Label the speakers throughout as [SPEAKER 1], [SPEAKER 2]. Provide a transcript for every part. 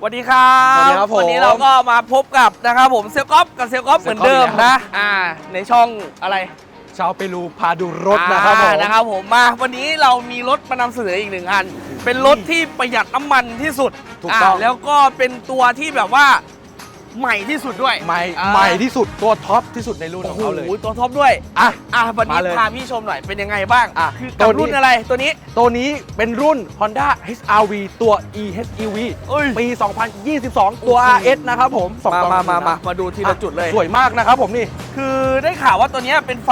[SPEAKER 1] สวัสดีครับ
[SPEAKER 2] สวัสดีครับผม
[SPEAKER 1] วันนี้เราก็มาพบกับนะครับผมเซลก๊อฟกับเซลก๊อฟเหมือนเดิม
[SPEAKER 2] เซลก๊อฟอีกแล้ว
[SPEAKER 1] นะ อ่า ในช่องอะไร
[SPEAKER 2] ชาวเปรูพาดูรถนะครับผม
[SPEAKER 1] อ่านะครับผมมาวันนี้เรามีรถมานำเสนออีกหนึ่งอัน เป็นรถที่ประหยัดน้ำมันที่สุด
[SPEAKER 2] ถูกต้องา
[SPEAKER 1] แล้วก็เป็นตัวที่แบบว่า ใหม่ที่สุดด้วย
[SPEAKER 2] ใหม่
[SPEAKER 1] อ่า
[SPEAKER 2] ใหม่ที่สุดตัวท็อปที่สุดในรุ่น
[SPEAKER 1] โอ้
[SPEAKER 2] ของ
[SPEAKER 1] โห
[SPEAKER 2] เขาเลย
[SPEAKER 1] ตัวท็อปด้วย
[SPEAKER 2] อะ
[SPEAKER 1] อะวันนี้
[SPEAKER 2] มาเลย
[SPEAKER 1] พาพี่ชมหน่อยเป็นยังไงบ้าง
[SPEAKER 2] อะ
[SPEAKER 1] คือ
[SPEAKER 2] ตั
[SPEAKER 1] กับ
[SPEAKER 2] วนี้
[SPEAKER 1] รุ่นอะไรตัวนี้
[SPEAKER 2] ตัวนี้เป็นรุ่น Honda HRV ตัว eHEV
[SPEAKER 1] เอ้ย
[SPEAKER 2] ปี 2022 ตัว
[SPEAKER 1] โอ้โห
[SPEAKER 2] RS นะครับผมสอง
[SPEAKER 1] มา
[SPEAKER 2] ตัว
[SPEAKER 1] มามา
[SPEAKER 2] นะ
[SPEAKER 1] มามาดูทีละจุดเลย
[SPEAKER 2] สวยมากนะครับผมนี่
[SPEAKER 1] คือได้ข่าวว่าตัวเนี้ยเป็นไฟ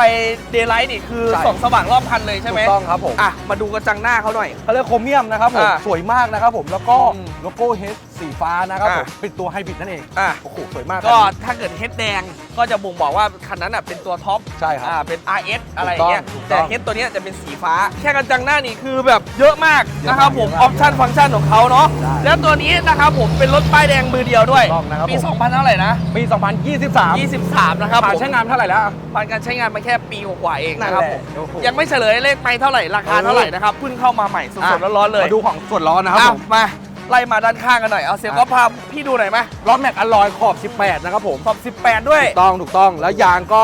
[SPEAKER 1] เดย์ไลท์นี่คือ
[SPEAKER 2] ใช่
[SPEAKER 1] ส่องสว่างรอบคันเลยใช่
[SPEAKER 2] ถู
[SPEAKER 1] ไหม
[SPEAKER 2] กต้องครับผม
[SPEAKER 1] อะมาดูกระจังหน้าเขาหน่อย
[SPEAKER 2] เขาเรียกโครเมียมนะครับผม
[SPEAKER 1] อะ
[SPEAKER 2] สวยมากนะครับผมแล้วก็
[SPEAKER 1] อืม
[SPEAKER 2] โลโก้ H สีฟ้านะครับ
[SPEAKER 1] อะ
[SPEAKER 2] ผมเป็นตัวไฮบริดนั่นเอง
[SPEAKER 1] อะ
[SPEAKER 2] โอ้โหสวยมาก
[SPEAKER 1] ก็
[SPEAKER 2] ครับ
[SPEAKER 1] ถ้าเกิดเฮดแดงก็จะบ่งบอกว่าคันนั้นอะเป็นตัวท็อป
[SPEAKER 2] ใช่ครับ
[SPEAKER 1] อ่าเป็น RS อะไรอย่างเงี้ย
[SPEAKER 2] ถูกต้
[SPEAKER 1] แต่
[SPEAKER 2] อง
[SPEAKER 1] เฮดตัวเนี้ยจะเป็นสีฟ้า แค่กระจังหน้านี่คือแบบเยอะมาก
[SPEAKER 2] เยอะมาก
[SPEAKER 1] นะครับผม
[SPEAKER 2] เย
[SPEAKER 1] อ
[SPEAKER 2] อะมาก
[SPEAKER 1] อปชั่นฟังก์ชันของเขาเนาะ
[SPEAKER 2] ใช่
[SPEAKER 1] แล้วตัวนี้นะครับผมเป็นรถป้ายแดงมือเดียวด้วย
[SPEAKER 2] ถูกต้องนะครับ
[SPEAKER 1] ปี
[SPEAKER 2] ผม
[SPEAKER 1] 2000เท่าไหร่นะ
[SPEAKER 2] ปี 2023
[SPEAKER 1] 23 นะครับ
[SPEAKER 2] ผ่าน
[SPEAKER 1] ผม
[SPEAKER 2] ใช้งานเท่าไหร่แล้ว
[SPEAKER 1] ผ่านการใช้งานมาแค่ปีกว่าๆเองนะครับผม
[SPEAKER 2] โอ้โห
[SPEAKER 1] ยังไม่เฉลยเลขไม่เท่าไหร่ราคาเท่าไหร่นะครับเพิ่งเข้ามาใหม่สดๆร้อนๆเลย
[SPEAKER 2] มาดูของส่วนล้อนะครับ
[SPEAKER 1] อะ
[SPEAKER 2] ผม
[SPEAKER 1] มา ไล่มาด้านข้างกันหน่อย เอาเสียงก็พาพี่ดูหน่อยไหม
[SPEAKER 2] ล้อแม็กอลลอยขอบ 18 นะครับผม
[SPEAKER 1] ขอบ 18 ด้วย
[SPEAKER 2] ถูกต้องถูกต้องแล้วยางก็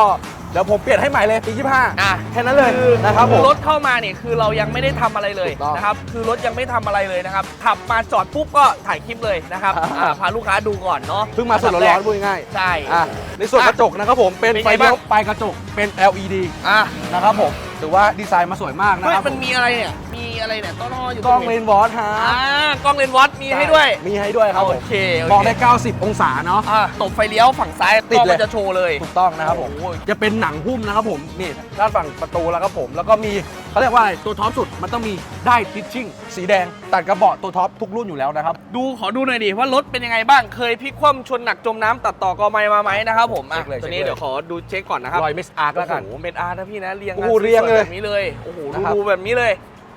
[SPEAKER 2] เดี๋ยวผมเปลี่ยนให้ใหม่เลยปี25
[SPEAKER 1] อะ
[SPEAKER 2] แค่นั้นเลยนะครับผม
[SPEAKER 1] รถเข้ามาเนี่ยคือเรายังไม่ได้ทำอะไรเลย
[SPEAKER 2] ถูกต้อง
[SPEAKER 1] นะครับ คือรถยังไม่ทำอะไรเลยนะครับ ขับมาจอดปุ๊บก็ถ่ายคลิปเลยนะครับ
[SPEAKER 2] อ่า
[SPEAKER 1] อ่าพาลูกค้าดูก่อนเนาะ
[SPEAKER 2] เพิ่งมาสดร้อนๆพูดง่าย
[SPEAKER 1] ใช่
[SPEAKER 2] ๆอะในส่วน
[SPEAKER 1] อะ
[SPEAKER 2] กระจกนะครับผมเป็น
[SPEAKER 1] เป็น
[SPEAKER 2] ไฟ
[SPEAKER 1] ไง
[SPEAKER 2] เลี้ยว
[SPEAKER 1] บ้าง
[SPEAKER 2] ปลายกระจกเป็น LED
[SPEAKER 1] อะ
[SPEAKER 2] นะครับผมถือว่าดีไซน์มาสวยมากนะ
[SPEAKER 1] เฮ้ย
[SPEAKER 2] ครับ
[SPEAKER 1] มันมีอะไรเนี่ยมี อะไรเนี่ยต้นอ้ออยู่
[SPEAKER 2] กล้อง
[SPEAKER 1] ตร
[SPEAKER 2] เล
[SPEAKER 1] นี้
[SPEAKER 2] นส์วอร์ฮะ
[SPEAKER 1] อ่ากล้องเลนส์วอตมีให้ด้วย
[SPEAKER 2] มีให้ด้วยครับผ
[SPEAKER 1] โอ
[SPEAKER 2] ม
[SPEAKER 1] เคโอ
[SPEAKER 2] มอง
[SPEAKER 1] เค
[SPEAKER 2] ได้ 90 องศาเนาะ
[SPEAKER 1] อะตบไฟเลี้ยวฝั่งซ้าย
[SPEAKER 2] ติด
[SPEAKER 1] กล้อง
[SPEAKER 2] เลย
[SPEAKER 1] มันจะโชว์เลย
[SPEAKER 2] ถูกต้องนะครับผม
[SPEAKER 1] โอ้ย
[SPEAKER 2] จะเป็นหนังหุ้มนะครับผม นี่ด้านฝั่งประตูแล้วครับผม แล้วก็มีเขาเรียกว่าอะไร ตัวท็อปสุดมันต้องมีได้ทิชชิ่ง สีแดง ตัดกระเบาะตัวท็อปทุกรุ่นอยู่แล้วนะครับ
[SPEAKER 1] ดูขอดูหน่อยดิว่ารถเป็นยังไงบ้างเคยพลิกคว่ำชนหนักจมน้ำตัดต่อกอไม้มาไหมนะครับผมอะ
[SPEAKER 2] เช็คเลย
[SPEAKER 1] ตัวนี้
[SPEAKER 2] เช็คเลย
[SPEAKER 1] เดี๋ยวขอดูเช็คก่อนนะครับ
[SPEAKER 2] รอยมิสอาร์คแล้วกัน
[SPEAKER 1] โอ้โหเป็นอาร์นะพี่นะเรียง
[SPEAKER 2] โอ้โหเรียงเลย
[SPEAKER 1] แบบนี้เลยโอ้โห
[SPEAKER 2] นะครับ
[SPEAKER 1] ดูแบบนี้เลย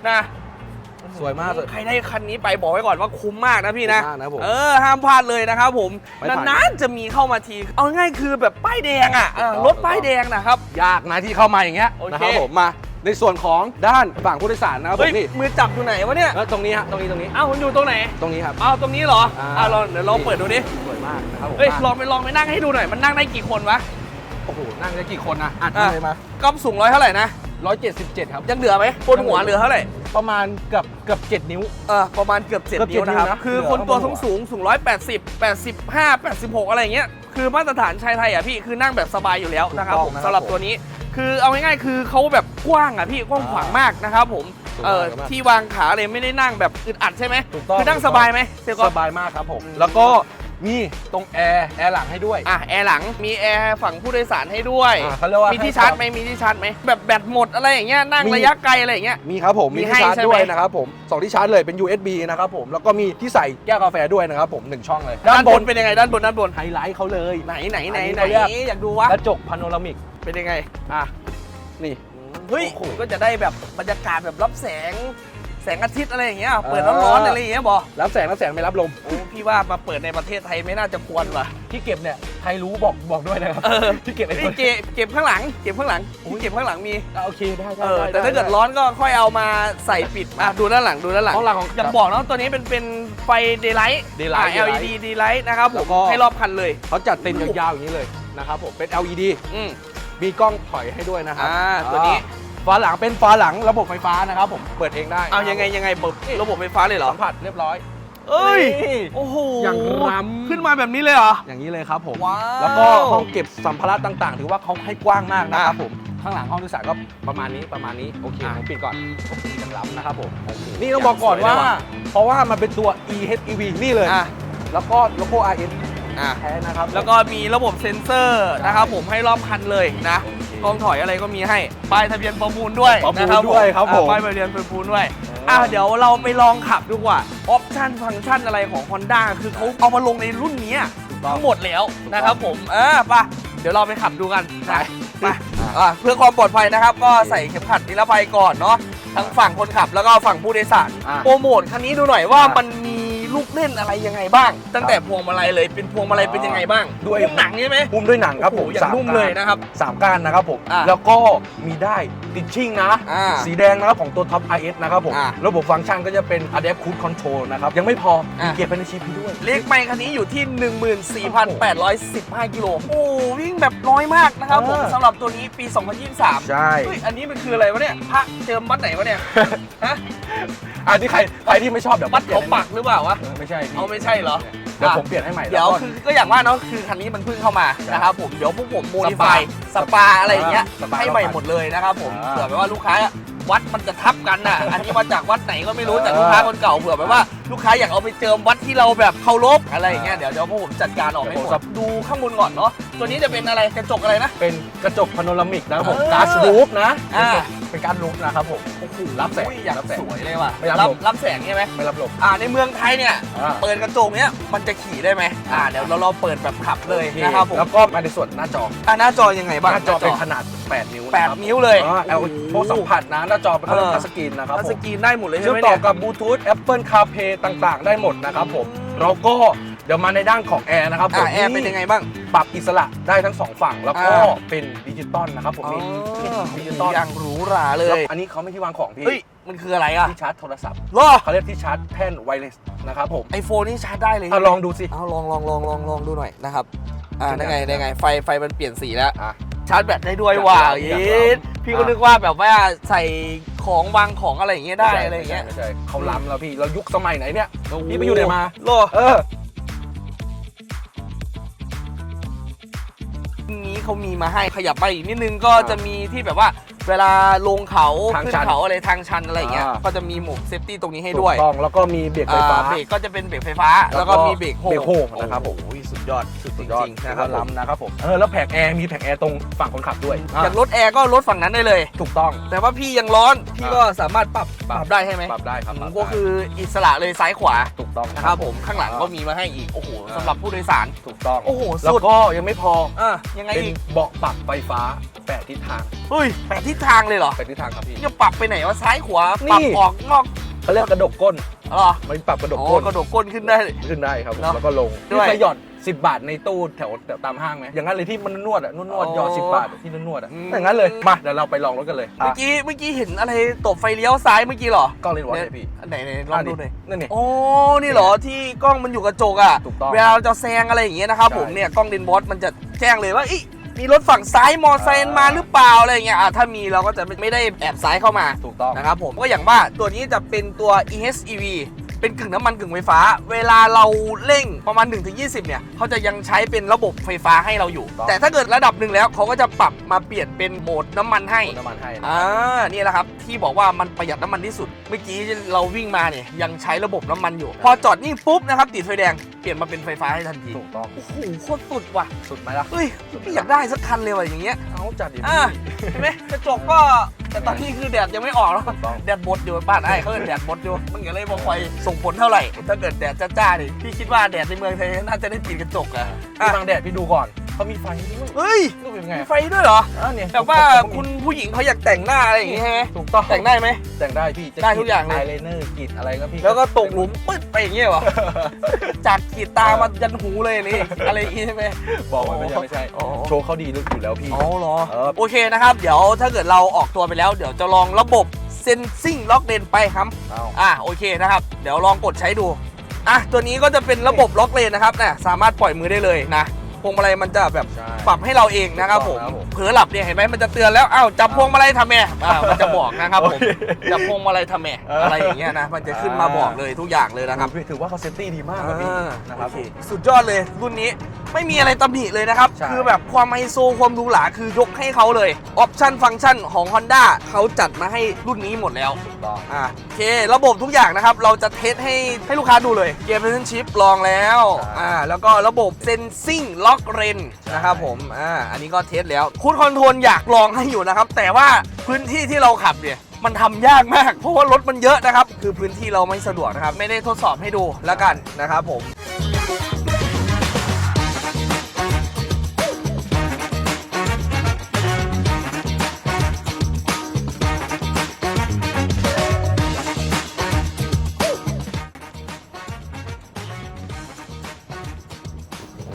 [SPEAKER 1] นะ
[SPEAKER 2] สวยมากเลย
[SPEAKER 1] ใครได้คันนี้ไปบอกไว้ก่อนว่าคุ้มมากนะพี่นะ
[SPEAKER 2] คุ้มมากนะผม
[SPEAKER 1] เออห้ามพลาดเลยนะครับผม
[SPEAKER 2] ไม่ผ่าน
[SPEAKER 1] นานๆจะมีเข้ามาที เอาง่ายคือแบบป้ายแดงอะเออ
[SPEAKER 2] ถูกต้อง
[SPEAKER 1] รถป้ายแดงนะครับ
[SPEAKER 2] ยากนะที่เข้ามาอย่างเงี้ย
[SPEAKER 1] โอเค
[SPEAKER 2] นะครับผมมาในส่วนของด้านฝั่งผู้โดยสารนะครับผ
[SPEAKER 1] เฮ้ย
[SPEAKER 2] มนี่
[SPEAKER 1] มือจับอยู่ไหนวะเนี่ย
[SPEAKER 2] แล้วตรงนี้ฮะตรงนี้ตรงนี้
[SPEAKER 1] อ้าวคุณอยู่ตรงไหน
[SPEAKER 2] ตรงนี้ครับ
[SPEAKER 1] อ้าวตรงนี้เหรอ
[SPEAKER 2] อ่า
[SPEAKER 1] อ่าลองเดี๋ยวลองเปิดดูดิ
[SPEAKER 2] สวยมากนะครับผม
[SPEAKER 1] เฮ้ย
[SPEAKER 2] มา
[SPEAKER 1] ลองไปลองไปนั่งให้ดูหน่อยมันนั่งได้กี่คนวะ
[SPEAKER 2] โอ้โหนั่งได้กี่คนนะอัด
[SPEAKER 1] อะ
[SPEAKER 2] เลยมา
[SPEAKER 1] ก๊อฟสูงร้อยเท่าไหร่นะ
[SPEAKER 2] 177 ครับ
[SPEAKER 1] ยังเหลือไหมบนหัวเหลือเท่าไหร่
[SPEAKER 2] ประมาณเกือบเกือบ7นิ้ว
[SPEAKER 1] เออประมาณเกือบเจ็ด
[SPEAKER 2] เกือบ
[SPEAKER 1] นิ้วนะครับ
[SPEAKER 2] เจ็ดนิ้วนะ
[SPEAKER 1] คือ
[SPEAKER 2] เหลือ
[SPEAKER 1] คนตัว
[SPEAKER 2] ข้างบ
[SPEAKER 1] สู
[SPEAKER 2] น
[SPEAKER 1] งสูงสูงร้อยแปดสิบแปดสิบห้าแปดสิบหกอะไรอย่างเงี้ย คือมาตรฐานชายไทยอะพี่คือนั่งแบบสบายอยู่แล้วนะครับผม
[SPEAKER 2] ถูกต้องนะครับ
[SPEAKER 1] สำหรับตัวนี้ คือเอาง่ายๆคือเขาแบบกว้างอะพี่กว้างขวางมากนะครับผม
[SPEAKER 2] ถูก
[SPEAKER 1] เออ
[SPEAKER 2] ถูกมาก
[SPEAKER 1] ที่วางขาเลยไม่ได้นั่งแบบอึดอัดใช่ไหม
[SPEAKER 2] ถูกต้อง
[SPEAKER 1] คือนั่ง
[SPEAKER 2] ถูก
[SPEAKER 1] ส
[SPEAKER 2] ต้อง
[SPEAKER 1] บายไหมเซลก็
[SPEAKER 2] สบายมากครับผม
[SPEAKER 1] อืม
[SPEAKER 2] แล้วก็ มีตรงแอร์แอร์หลังให้ด้วย
[SPEAKER 1] อะแอร์หลังมีแอร์ฝั่งผู้โดยสารให้ด้วย
[SPEAKER 2] อ่าเขาเรียกว่า
[SPEAKER 1] มีที่ชาร์จไหมมีที่ชาร์จไหมแบบแบตหมดอะไรอย่างเงี้ยนั่ง
[SPEAKER 2] มี
[SPEAKER 1] ระยะไกลอะไรอย่างเงี้ย
[SPEAKER 2] มีครับผม
[SPEAKER 1] มี
[SPEAKER 2] มี
[SPEAKER 1] ให้
[SPEAKER 2] ที่ชาร์จ
[SPEAKER 1] ใช่ไหม
[SPEAKER 2] ด้วยนะครับผมสองที่ชาร์จเลยเป็น USB นะครับผมแล้วก็มีที่ใส่แก้วกาแฟด้วยนะครับผมหนึ่งช่องเลย
[SPEAKER 1] ด้านบนเป็นยังไงด้านบนด้านบน
[SPEAKER 2] ไฮไลท์เขาเลย
[SPEAKER 1] ไหนไหนไหน
[SPEAKER 2] อันนี้
[SPEAKER 1] ไหน
[SPEAKER 2] เขาเรียก
[SPEAKER 1] อยากดูวะ
[SPEAKER 2] กระจกพาโนรามิก
[SPEAKER 1] เป็นยังไง
[SPEAKER 2] อะนี่
[SPEAKER 1] เฮ้ย
[SPEAKER 2] โอ้โห
[SPEAKER 1] ก็จะได้แบบบรรยากาศแบบรับแสง แสงอาทิตย์อะไรอย่างเงี้ยเปิด
[SPEAKER 2] เออ
[SPEAKER 1] ร้อนๆอะไรอย่างเงี้ยบอ
[SPEAKER 2] รับแสงรับแสงไม่รับลม
[SPEAKER 1] โอ้พี่ว่ามาเปิดในประเทศไทยไม่น่าจะควรว่ะ
[SPEAKER 2] ที่เก็บเนี่ยใครรู้บอกบอกด้วยนะครับ
[SPEAKER 1] เออ
[SPEAKER 2] ที่เก็บไอ้
[SPEAKER 1] นี่
[SPEAKER 2] ตัว
[SPEAKER 1] เก็บเก็บข้างหลัง เก็บข้างหลังที่เก็บข้างหลังมี
[SPEAKER 2] โอเคได้
[SPEAKER 1] เอ
[SPEAKER 2] ได้
[SPEAKER 1] อ
[SPEAKER 2] ได้
[SPEAKER 1] แต่ถ้าเกิดร้อนก็ค่อยเอามาใส่ปิดอะดูด้านหลังดูด้านหลัง
[SPEAKER 2] ข้างหลังของ
[SPEAKER 1] อย่างบอกนะว่าตัวนี้เป็นเป็นไฟเดย์ไลท์
[SPEAKER 2] Daylight Daylight
[SPEAKER 1] LED daylight นะครับผ
[SPEAKER 2] แล้
[SPEAKER 1] ม
[SPEAKER 2] วก็
[SPEAKER 1] ให้รอบคันเลย
[SPEAKER 2] เขาจัดเต็มยาวๆอย่างนี้เลยนะครับผมเป็น LED
[SPEAKER 1] อืม
[SPEAKER 2] มีกล้องถอยให้ด้วยนะครั
[SPEAKER 1] อ่าตัวนี้
[SPEAKER 2] ฝาหลังเป็นฝาหลังระบบไฟฟ้านะครับผมเปิดเองได้
[SPEAKER 1] เอายังไงยังไงเปิดระบบไฟฟ้าเลยเหรอ
[SPEAKER 2] สัมผัสเรียบร้อย
[SPEAKER 1] เอ้ย
[SPEAKER 2] นี่
[SPEAKER 1] โอ้โห
[SPEAKER 2] อย่างล้ำ
[SPEAKER 1] ขึ้นมาแบบนี้เลยเหรอ
[SPEAKER 2] อย่างนี้เลยครับผม
[SPEAKER 1] ว้าว
[SPEAKER 2] แล้วก็ห้องเก็บสัมภาระต่างๆ ถือว่าเขาให้กว้างมากนะครับ
[SPEAKER 1] อะ
[SPEAKER 2] ผม ข้างหลังห้องโดยสารก็ประมาณนี้ประมาณนี้โอเค
[SPEAKER 1] อะ
[SPEAKER 2] ผมปิดก่อนโอ้โหยังล้ำนะครับผมโอเคนี่ต้องบอกก่อน
[SPEAKER 1] อย่างสวย
[SPEAKER 2] ว่า
[SPEAKER 1] เลยว่ะ
[SPEAKER 2] เพราะว่ามันเป็นตัว eHEV นี่เลย
[SPEAKER 1] อะ
[SPEAKER 2] แล้วก็โลโก้ RS
[SPEAKER 1] อะ
[SPEAKER 2] แท้นะครับ
[SPEAKER 1] แล้วก็มีระบบเซ็นเซอร์นะครับผมให้รอบคันเลยนะกล้องถอยอะไรก็มีให้ป้ายทะเบียนประมูลด้วย
[SPEAKER 2] ประมูล
[SPEAKER 1] นะครับ
[SPEAKER 2] ด้วยครับผม
[SPEAKER 1] อะป้ายทะเบียนประมูลด้วยอะเดี๋ยวเราไปลองขับดูกว่าออปชั่นฟังก์ชันอะไรของ Honda คือเขาเอามาลงในรุ่นนี้
[SPEAKER 2] ถูกต้อง
[SPEAKER 1] ทั้งหมดแล้วนะครับผมเออไปเดี๋ยวเราไปขับดูกันนะ
[SPEAKER 2] ไป
[SPEAKER 1] ไปอะเพื่อความปลอดภัยนะครับ ก็ใส่เข็มขัดนิรภัยก่อนเนาะทั้งฝั่งคนขับแล้วก็ฝั่งผู้โดยสาร
[SPEAKER 2] อะ
[SPEAKER 1] โปรโมทคันนี้ดูหน่อยว่า
[SPEAKER 2] อะ
[SPEAKER 1] มันมี ลูกเล่นอะไรยังไงบ้าง ตั้งแต่พวงมาลัยเลยเป็นพวงมาลัยเป็นยังไงบ้าง
[SPEAKER 2] ด้วย
[SPEAKER 1] พวงหนังใช่ไหม
[SPEAKER 2] หุ้มด้วยหนังครับผม
[SPEAKER 1] โอ้โหอย่าง
[SPEAKER 2] สาม
[SPEAKER 1] นุ่ม
[SPEAKER 2] ก้าน
[SPEAKER 1] เลยนะครับ
[SPEAKER 2] สามก้านนะครับผม
[SPEAKER 1] อะ
[SPEAKER 2] แล้วก็มีได้ติดชิ่งนะ
[SPEAKER 1] อ่า
[SPEAKER 2] สีแดงนะครับของตัวท็อป IS นะครับผม
[SPEAKER 1] อ่า
[SPEAKER 2] ระบบฟังก์ชันก็จะเป็น Adapt Cruise Control นะครับ ยังไม่พอมี
[SPEAKER 1] อ่า
[SPEAKER 2] เกียร์เป็นชิปด้วย
[SPEAKER 1] เลขไม่คันนี้อยู่ที่ 14,815 กิโล โอ้วิ่งแบบน้อยมากนะครับผม
[SPEAKER 2] เออ
[SPEAKER 1] สำหรับตัวนี้ปี 2023
[SPEAKER 2] ใช่
[SPEAKER 1] เฮ้ยอันนี้มันคืออะไรวะเนี่ย พระเจิมวัดไหนวะเนี่ย ฮะ
[SPEAKER 2] อันนี้ใครใครที่ไม่ชอบเดี๋ยว
[SPEAKER 1] วัด
[SPEAKER 2] ปลี่ย
[SPEAKER 1] เขา
[SPEAKER 2] นให้
[SPEAKER 1] ปักหรือเปล่าวะ
[SPEAKER 2] เออไม่ใช่พี่
[SPEAKER 1] เอาไม่ใช่เหรอ
[SPEAKER 2] เดี๋ยวผมเปลี่ยนให้ใหม่
[SPEAKER 1] เดี๋ยว
[SPEAKER 2] แล้ก็
[SPEAKER 1] คือก็อย่างว่าเนาะคือคันนี้มันเพิ่งเข้ามา
[SPEAKER 2] ใช่
[SPEAKER 1] นะครับผมเดี๋ยวพวกผมโมดิ
[SPEAKER 2] สปา
[SPEAKER 1] ฟายสปาอะไรอย่างเงี้ย
[SPEAKER 2] สปา
[SPEAKER 1] ให้ใหม่หมดเลยนะครับผม
[SPEAKER 2] อ่า
[SPEAKER 1] เผื่อแบบว่าลูกค้าวัดมันจะทับกันน่ะ อันนี้มาจากวัดไหนก็ไม่รู้จากลูกค้าคนเก่าเผื่อแบบว่าลูกค้าอยากเอาไปเจิมวัดที่เราแบบเคารพอะไรอย่างเงี้ยเดี๋ยวเดี๋ยวพวกผมจัดการออกให้หมดดูข้างบนก่อนเนาะตัวนี้จะเป็นอะไรกระจกอะไรนะ
[SPEAKER 2] เป็นกระจกพาโนรามิกนะครับผม
[SPEAKER 1] เออ
[SPEAKER 2] การ์ดรูฟนะ
[SPEAKER 1] อ่า
[SPEAKER 2] เป็นการ์ดรูฟนะครับผม
[SPEAKER 1] โอ้โห
[SPEAKER 2] รับแสง
[SPEAKER 1] อย่าง
[SPEAKER 2] รับแสง
[SPEAKER 1] สวยเลยว่ะ
[SPEAKER 2] ไม่รับ
[SPEAKER 1] รับ
[SPEAKER 2] ลม
[SPEAKER 1] รับแสงใช่ไหม
[SPEAKER 2] ไม่รับลม
[SPEAKER 1] อ่าในเมืองไทยเนี่ย
[SPEAKER 2] อ่า
[SPEAKER 1] เปิดกระจกเนี้ยมันจะขี่ได้ไหมอ่าเดี๋ยวเราเราเปิดแบบขับเลยนะครับผม
[SPEAKER 2] แล้วก็มาในส่วนหน้าจอ
[SPEAKER 1] อ่าหน้าจอยังไงบ้าง
[SPEAKER 2] หน้าจอเป็นขนาด 8 นิ้ว
[SPEAKER 1] แปด
[SPEAKER 2] นะครับ
[SPEAKER 1] นิ้วเลย
[SPEAKER 2] อ่าแอลพวกสัมผัสนะ หน้าจอเป็น
[SPEAKER 1] เออ
[SPEAKER 2] ทัชสกรีนนะครับ
[SPEAKER 1] ทัช
[SPEAKER 2] ผ
[SPEAKER 1] ส
[SPEAKER 2] ม
[SPEAKER 1] กรีนได้หมดเลยใช่
[SPEAKER 2] เชื่อ
[SPEAKER 1] ไห
[SPEAKER 2] ม
[SPEAKER 1] ม
[SPEAKER 2] ต่อ
[SPEAKER 1] เนี่ย
[SPEAKER 2] กับบลูทูธ Apple CarPlay ต่างๆ ได้หมดนะครับผม แล้วก็ เดี๋ยวมาในด้านของแอร์นะครับผม
[SPEAKER 1] อ่าแอร์เป็นยังไงบ้าง
[SPEAKER 2] ปรับอิสระได้ทั้งสองฝั่งแล้วก็
[SPEAKER 1] อ่า
[SPEAKER 2] เป็นดิจิตอลนะครับผมมีดิจิตอล
[SPEAKER 1] อย่างหรูหราเล
[SPEAKER 2] แล้ว
[SPEAKER 1] ย
[SPEAKER 2] อันนี้เขาไม่ที่วางของพี่
[SPEAKER 1] เฮ้ยมันคืออะไรอะ
[SPEAKER 2] ที่ชาร์จโทรศัพท์
[SPEAKER 1] รอ
[SPEAKER 2] เขาเรียกที่ชาร์จแท่นไวเลสนะครับผม
[SPEAKER 1] ไอโฟนนี่ชาร์จได้เลย
[SPEAKER 2] เอาลองดูสิ
[SPEAKER 1] เอาลองลองลองลองลองดูหน่อยนะครับอ่า
[SPEAKER 2] เป็น
[SPEAKER 1] ได้
[SPEAKER 2] ไง
[SPEAKER 1] ไงได้ไงไฟไฟมันเปลี่ยนสีแล้ว
[SPEAKER 2] อะ
[SPEAKER 1] ชาร์จแบตได้ด้วย
[SPEAKER 2] อยาก
[SPEAKER 1] ว่ะ
[SPEAKER 2] ลอง
[SPEAKER 1] เย
[SPEAKER 2] อยากลอง
[SPEAKER 1] ดพี่ก็นึกว่าแบบว่าใส่ของวางของอะไรอย่างเงี้ยได้อะไรอย่างเงี้ย
[SPEAKER 2] ไม่ใช่เขาล้ำแล้วพี่เรายุคสมัยไหนเนี่ย พี่ไปอยู่ไหนมา
[SPEAKER 1] โล
[SPEAKER 2] เออ
[SPEAKER 1] เขามีมาให้ขยับไปอีกนิดนึงก็จะมีที่แบบว่า เวลาลงเขา
[SPEAKER 2] ทาง
[SPEAKER 1] ขึ้น
[SPEAKER 2] ชัน
[SPEAKER 1] เขาอะไรทางชันอะไรอย่างเงี้ย
[SPEAKER 2] อ่า
[SPEAKER 1] ก็จะมีหมวกเซฟตี้ตรงนี้ให้
[SPEAKER 2] ถู
[SPEAKER 1] ด้วย
[SPEAKER 2] กต้องแล้วก็มีเบรกไฟฟ้า
[SPEAKER 1] อ่าเบรกก็จะเป็นเบรกไฟฟ้า
[SPEAKER 2] แล้
[SPEAKER 1] แล้วว
[SPEAKER 2] ก็
[SPEAKER 1] ก็มีเบรกโฮ
[SPEAKER 2] เบรกโฮนะครับผม
[SPEAKER 1] โอ้โหสุดยอดสุดจ
[SPEAKER 2] สุดยอด
[SPEAKER 1] ริงๆนะครับผม
[SPEAKER 2] ล้ำนะครับผมเออแล้วแผงแอร์มีแผงแอร์ตรงฝั่งคนขับด้วย
[SPEAKER 1] อยากลดแอร์ก็ลดฝั่งนั้นได้เลย
[SPEAKER 2] ถูกต้อง
[SPEAKER 1] แต่ว่าพี่ยังร้อน พี่ก็สามารถปรับปรับได้ใช่ไหม
[SPEAKER 2] ปรับได้ครับปรับ
[SPEAKER 1] ก็
[SPEAKER 2] ได้
[SPEAKER 1] คืออิสระเลยซ้ายขวา
[SPEAKER 2] ถูกต้อง
[SPEAKER 1] นะครับผมข้างหลังก็มีมาให้อีกโอ้โหสำหรับผู้โดยสาร
[SPEAKER 2] ถูกต้อง
[SPEAKER 1] โอ้โห
[SPEAKER 2] แล้ว
[SPEAKER 1] สุด
[SPEAKER 2] ก็ยังไม่พอ
[SPEAKER 1] อะยังไง
[SPEAKER 2] เป็น
[SPEAKER 1] อีก
[SPEAKER 2] เบาะปรับไฟฟ้าแปดทิศทาง
[SPEAKER 1] เฮ้ยแปดทิศทางเลยเหรอ
[SPEAKER 2] แปดทิศทางครับพี่
[SPEAKER 1] จะปรับไปไหนว่าซ้ายขวา
[SPEAKER 2] นี่
[SPEAKER 1] ปรับออกนอก
[SPEAKER 2] เขาเรียกว่ากระดกก้น
[SPEAKER 1] เหรอ
[SPEAKER 2] มันปรับกระดก
[SPEAKER 1] อ๋อ
[SPEAKER 2] ก้น
[SPEAKER 1] กระโดดก้นขึ้นได้
[SPEAKER 2] ขึ้นได้ครับผม
[SPEAKER 1] เนอะ
[SPEAKER 2] แล้วก็ลง
[SPEAKER 1] ด้วย
[SPEAKER 2] ที่เคยหย่อน10 บาทในตู้แถวแถวตามห้างไหมอย่างนั้นเลยที่มันนวดอะนวดนวด
[SPEAKER 1] อ๋อ
[SPEAKER 2] หยอดสิบบาทที่นวดนวดอะ
[SPEAKER 1] อืม
[SPEAKER 2] อย่างนั้นเลยมาเดี๋ยวเราไปลองรถกันเลย
[SPEAKER 1] เมื่อกี้เมื่อกี้เห็นอะไรตบไฟเลี้ยวซ้ายเมื่อกี้เหรอ
[SPEAKER 2] ก็เลยวัดเลยพี่
[SPEAKER 1] อันไหนไหนลองดูหน่อย
[SPEAKER 2] นั่นนี่
[SPEAKER 1] โอ้ นี่เหรอที่กล้องมันอยู่กระจกอะ
[SPEAKER 2] ถูกต้อง
[SPEAKER 1] เวลาเราจะแซงอะไรอย่างเงี้ยนะครับ
[SPEAKER 2] ใช่
[SPEAKER 1] ผมเนี่ยกล้องดินบอสมันจะแจ้งเลยว่าอี มีรถฝั่งซ้ายมอไซค์มาหรือเปล่าอะไรอย่างเงี้ยอะถ้ามีเราก็จะไม่ได้แอบซ้ายเข้ามา
[SPEAKER 2] ถูกต้อง
[SPEAKER 1] นะครับผมก็อย่างว่าตัวนี้จะเป็นตัว EHEV เป็นกึ่งน้ำมันกึ่งไฟฟ้า เวลาเราเร่งประมาณ 1-20 เนี่ยเขาจะยังใช้เป็นระบบไฟฟ้าให้เราอยู่
[SPEAKER 2] ต้อง
[SPEAKER 1] แต่ถ้าเกิดระดับหนึ่งแล้วเขาก็จะปรับมาเปลี่ยนเป็นโหมดน้ำมันให้
[SPEAKER 2] น้ำมันให้นะ
[SPEAKER 1] อ่านี่แหละครับที่บอกว่ามันประหยัดน้ำมันที่สุด เมื่อกี้เราวิ่งมาเนี่ยยังใช้ระบบน้ำมันอยู่ พอจอดนี่ปุ๊บนะครับติดไฟแดงเปลี่ยนมาเป็นไฟฟ้าให้ทันที
[SPEAKER 2] ถูกต้อง
[SPEAKER 1] โอ้โหโคตรสุดว่ะ
[SPEAKER 2] สุดไหมล่ะ
[SPEAKER 1] เฮ้ยพี่อยากได้สักคันเลยว่ะอย่างเงี้ย
[SPEAKER 2] เอาจัดดิ
[SPEAKER 1] อ่าเห็นไหมกระจกก็แต่ตอนนี้คือแดดยังไม่ออกแล้ว
[SPEAKER 2] ถูกต้อง
[SPEAKER 1] แดดบดอยู่บ้านไอ้เขาเรียกแดดบดอยู่มันก็เลยบ่ค่อยส่งผลเท่าไหร่ ถ้าเกิดแดดจ้าๆนี่พี่คิดว่าแดดในเมืองไทยน่าจะได้ติดกระจกอะ
[SPEAKER 2] พี่บางแดดพี่ดูก่อน เขามีไฟนี่
[SPEAKER 1] เฮ้ย
[SPEAKER 2] นี่เป็นไง
[SPEAKER 1] มีไฟด้วยเหรอ
[SPEAKER 2] อ่าเนี่ย
[SPEAKER 1] แบบว่าคุณผู้หญิงเขาอยากแต่งหน้าอะไรอย่างงี้ใช่ไหม
[SPEAKER 2] ถูกต้อง
[SPEAKER 1] แต่งได้ไหม
[SPEAKER 2] แต่งได้พี่จะ
[SPEAKER 1] ได้ทุกอย่างเลย
[SPEAKER 2] ไอเลเนอร์กรีดอะไรก็พี่
[SPEAKER 1] แล้วก็ตกหลุมปึ๊ดไปอย่างเงี้ยเหรอ จากขีดตามายันหูเลยนี่ อะไรอย่างงี้ใช่ไหม
[SPEAKER 2] บอกว่าไม่ใช่ไม่ใช่
[SPEAKER 1] อ๋อ
[SPEAKER 2] โชว์เขาดีลึกอยู่แล้วพี่
[SPEAKER 1] อ๋อเหรอ
[SPEAKER 2] เออ
[SPEAKER 1] โอเคนะครับ เดี๋ยวถ้าเกิดเราออกตัวไปแล้ว เดี๋ยวจะลองระบบเซนซิงล็อกเดนไปครับ
[SPEAKER 2] เอา
[SPEAKER 1] อะโอเคนะครับ เดี๋ยวลองกดใช้ดู อะตัวนี้ก็จะเป็นระบบล็อกเลนนะครับนะสามารถปล่อยมือได้เลยนะพ วงมาลัยมันจะแบบ
[SPEAKER 2] ใช่
[SPEAKER 1] ปรับให้เราเองนะครับผม
[SPEAKER 2] ถูกต้องครับผม
[SPEAKER 1] เผลอหลับเนี่ยเห็นไหมมันจะเตือนแล้วอ้าวจับพวงมาลัยทำแม่อ่ามันจะบอกนะครับผม
[SPEAKER 2] โอเค
[SPEAKER 1] จับพวงมาลัยทำแม่
[SPEAKER 2] เอออ
[SPEAKER 1] อะไรอย่างเงี้ยนะมันจะขึ้นมาบอกเลยทุกอย่างเลยนะครับ
[SPEAKER 2] ถือว่าเขาเซฟตี้ดีมากครับพี่
[SPEAKER 1] อ่า
[SPEAKER 2] นะครับ
[SPEAKER 1] โอเคสุดยอดเลยรุ่นนี้ ไม่มีอะไรตำหนิเลยนะครับ
[SPEAKER 2] ใช่
[SPEAKER 1] คือแบบความไฮโซความหรูหราคือยกให้เขาเลย ออปชั่นฟังก์ชันของ Honda เขาจัดมาให้รุ่นนี้หมดแล้ว
[SPEAKER 2] ถูกต้อง
[SPEAKER 1] อะโอเค ระบบทุกอย่างนะครับ เราจะเทสให้ให้ลูกค้าดูเลย เกียร์เพนชิพลองแล้ว
[SPEAKER 2] ใช่
[SPEAKER 1] อ่า แล้วก็ระบบเซนซิงล็อกเรนนะครับผม อ่า อันนี้ก็เทสแล้วคุณคอนโทรลอยากลองให้อยู่นะครับ แต่ว่าพื้นที่ที่เราขับเนี่ย มันทำยากมาก เพราะว่ารถมันเยอะนะครับ คือพื้นที่เราไม่สะดวกนะครับ ไม่ได้ทดสอบให้ดูแล้วกันนะครับผม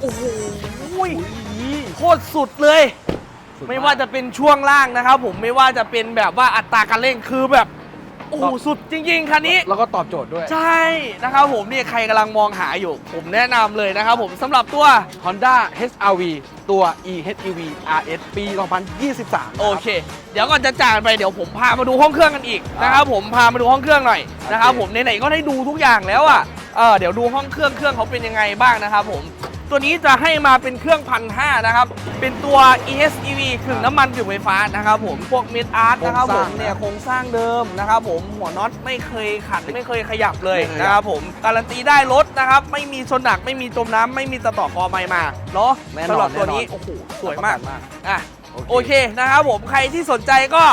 [SPEAKER 1] โอ้โหโคตรสุดเลย
[SPEAKER 2] สุด
[SPEAKER 1] ไม่ว่าจะเป็นช่วงล่างนะครับผมไม่ว่าจะเป็นแบบว่าอัตราการเร่งคือแบบโอ้โหสุดจริง ๆคันนี้
[SPEAKER 2] แล้วก็ตอบโจทย์ด้วย
[SPEAKER 1] ใช่นะครับผมนี่ใครกำลังมองหาอยู่ ผมแนะนำเลยนะครับผมสำหรับตัว
[SPEAKER 2] Honda HRV ตัว eHEV RS ปี 2023
[SPEAKER 1] โอเค เดี๋ยวก่อนจะจากกันไปเดี๋ยวผมพามาดูห้องเครื่องกันอีกนะครับผมพามาดูห้องเครื่องหน่อยนะครับผมไหนๆก็ได้ดูทุกอย่างแล้วอะเออเดี๋ยวดูห้องเครื่องเครื่องเขาเป็นยังไงบ้างนะครับผม ตัวนี้จะให้มาเป็นเครื่องพันห้านะครับ เป็นตัว ESEV ขึงน้ำมันกึ่งไฟฟ้านะครับผม พวก Mid Art นะครับผมเนี่ยโครงสร้างเดิมนะครับผม หัวน็อตไม่เคยขัดไม่เคยขยับเลยนะครับผม การันตีได้รถนะครับ ไม่มีชนหนัก ไม่มีจมน้ำไม่มีตะต่อคอไม่มาเนาะ
[SPEAKER 2] แน่นอน
[SPEAKER 1] สำหรับตัวนี้
[SPEAKER 2] แน่นอน
[SPEAKER 1] โอ้โห สวยมาก
[SPEAKER 2] มาก
[SPEAKER 1] อะโอเคนะครับผม ใครที่สนใจก็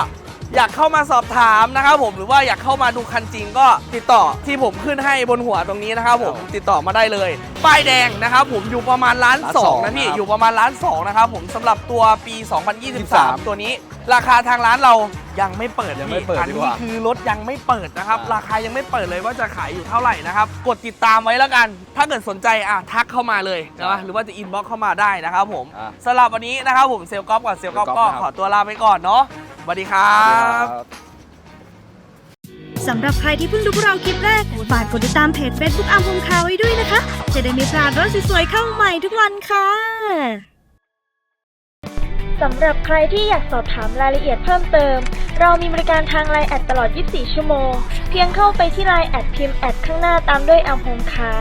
[SPEAKER 1] อยากเข้ามาสอบถามนะครับผมหรือว่าอยากเข้ามาดูคันจริงก็ติดต่อที่ผมขึ้นให้บนหัวตรงนี้นะครับผมติดต่อมาได้เลย ป้ายแดงนะครับผมอยู่ประมาณล้าน
[SPEAKER 2] ล้าน
[SPEAKER 1] ส
[SPEAKER 2] ส
[SPEAKER 1] อ
[SPEAKER 2] องง
[SPEAKER 1] นะพี่
[SPEAKER 2] ครับ
[SPEAKER 1] อยู่ประมาณล้านสองนะครับผมสำหรับตัวปี 2023
[SPEAKER 2] 23
[SPEAKER 1] ตัวนี้ ราคาทางร้านเรายังไม่เปิด
[SPEAKER 2] ยังไม่
[SPEAKER 1] พี่
[SPEAKER 2] เปิด
[SPEAKER 1] อัน
[SPEAKER 2] ดีก
[SPEAKER 1] นี้
[SPEAKER 2] ว่า
[SPEAKER 1] คือรถยังไม่เปิดนะครับ
[SPEAKER 2] อ่า
[SPEAKER 1] ราคายังไม่เปิดเลยว่าจะขายอยู่เท่าไหร่นะครับ กดติดตามไว้แล้วกัน ถ้าเกิดสนใจอะทักเข้ามาเลยนะหรือว่าจะอินบ็อกเข้ามาได้นะครับผม
[SPEAKER 2] อะ
[SPEAKER 1] สำหรับวันนี้นะครับผมเซลล์ก๊อฟกับเซลล์ก๊อฟ
[SPEAKER 2] เซลล์ก๊
[SPEAKER 1] ก็
[SPEAKER 2] อฟครับ
[SPEAKER 1] ขอตัวลาไปก่อนเนาะส วัสดีครับ
[SPEAKER 3] สำหรับใครที่เพิ่งดูพวกเราคลิปแรก ฝากกดติดตามเพจ Facebook อัมพงคาไว้ด้วยนะคะ จะได้ไม่พลาดรถสวยๆเข้าใหม่ทุกวันค่ะ
[SPEAKER 4] สำหรับใครที่อยากสอบถามรายละเอียดเพิ่มเติม เรามีบริการทางไลน์แอดตลอด 24 ชั่วโมง เพียงเข้าไปที่ไลน์แอดพิมพ์แอดข้างหน้าตามด้วยอัมพงคา